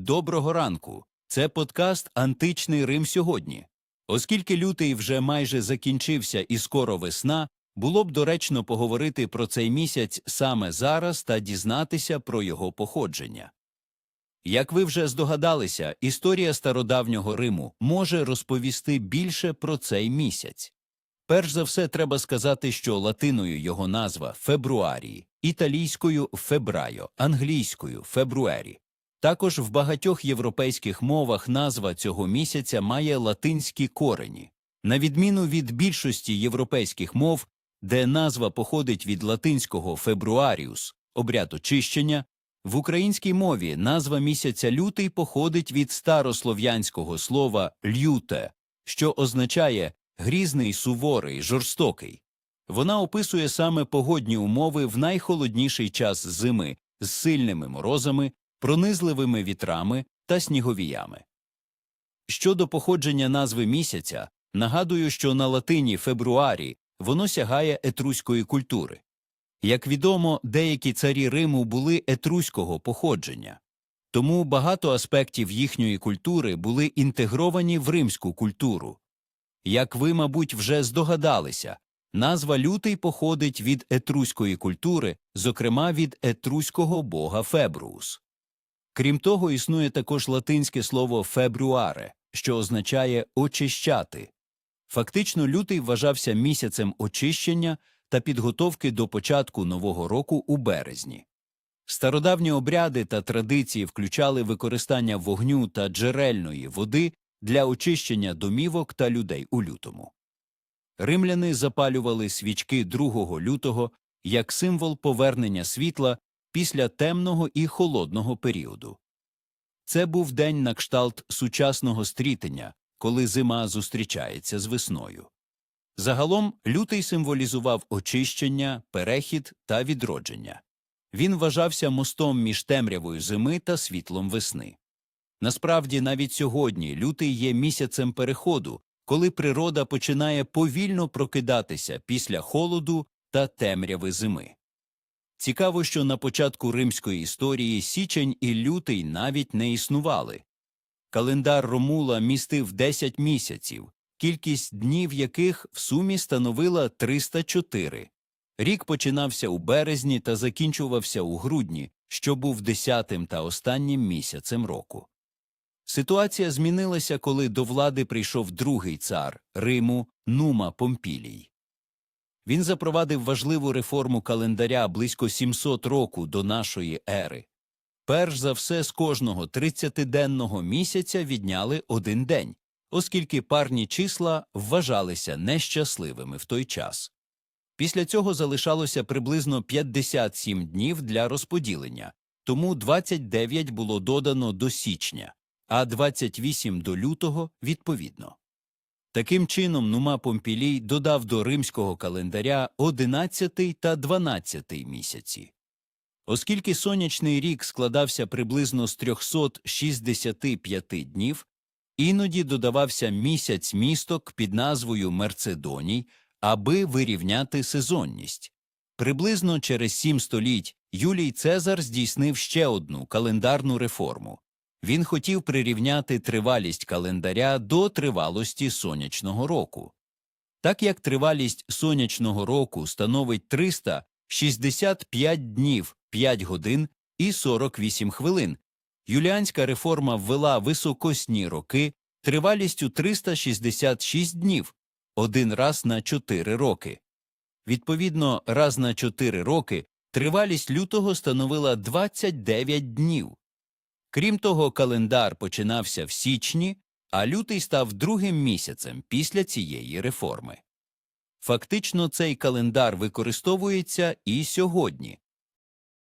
Доброго ранку. Це подкаст Античний Рим сьогодні. Оскільки лютий вже майже закінчився і скоро весна, було б доречно поговорити про цей місяць саме зараз та дізнатися про його походження. Як ви вже здогадалися, історія стародавнього Риму може розповісти більше про цей місяць. Перш за все, треба сказати, що латиною його назва фебруарії, італійською фебрайо, англійською фебруері. Також в багатьох європейських мовах назва цього місяця має латинські корені. На відміну від більшості європейських мов, де назва походить від латинського фебруаріус обряд очищення, в українській мові назва місяця лютий походить від старослов'янського слова люте, що означає грізний, суворий, жорстокий. Вона описує саме погодні умови в найхолодніший час зими з сильними морозами, пронизливими вітрами та сніговіями. Щодо походження назви місяця, нагадую, що на латині фебруарі воно сягає етруської культури. Як відомо, деякі царі Риму були етруського походження, тому багато аспектів їхньої культури були інтегровані в римську культуру. Як ви, мабуть, вже здогадалися, назва лютий походить від етруської культури, зокрема від етруського бога Фебруус. Крім того, існує також латинське слово фебруаре, що означає очищати. Фактично, лютий вважався місяцем очищення та підготовки до початку нового року у березні. Стародавні обряди та традиції включали використання вогню та джерельної води для очищення домівок та людей у лютому. Римляни запалювали свічки 2 лютого як символ повернення світла після темного і холодного періоду. Це був день на кшталт сучасного стрітення, коли зима зустрічається з весною. Загалом лютий символізував очищення, перехід та відродження. Він вважався мостом між темрявою зими та світлом весни. Насправді, навіть сьогодні лютий є місяцем переходу, коли природа починає повільно прокидатися після холоду та темряви зими. Цікаво, що на початку римської історії січень і лютий навіть не існували. Календар Ромула містив 10 місяців, кількість днів яких в сумі становила 304. Рік починався у березні та закінчувався у грудні, що був десятим та останнім місяцем року. Ситуація змінилася, коли до влади прийшов другий цар Риму Нума Помпілій. Він запровадив важливу реформу календаря близько 700 року до нашої ери. Перш за все, з кожного 30-денного місяця відняли один день, оскільки парні числа вважалися нещасливими в той час. Після цього залишалося приблизно 57 днів для розподілення, тому 29 було додано до січня, а 28 до лютого відповідно. Таким чином, Нума Помпілій додав до римського календаря 11 та 12 місяці. Оскільки сонячний рік складався приблизно з 365 днів, іноді додавався місяць місток під назвою Мерцедоній, аби вирівняти сезонність. Приблизно через сім століть Юлій Цезар здійснив ще одну календарну реформу. Він хотів прирівняти тривалість календаря до тривалості сонячного року. Так як тривалість сонячного року становить 365 днів, 5 годин і 48 хвилин, юліанська реформа ввела високосні роки тривалістю 366 днів, один раз на 4 роки. Відповідно, раз на 4 роки тривалість лютого становила 29 днів. Крім того, календар починався в січні, а лютий став другим місяцем після цієї реформи. Фактично, цей календар використовується і сьогодні.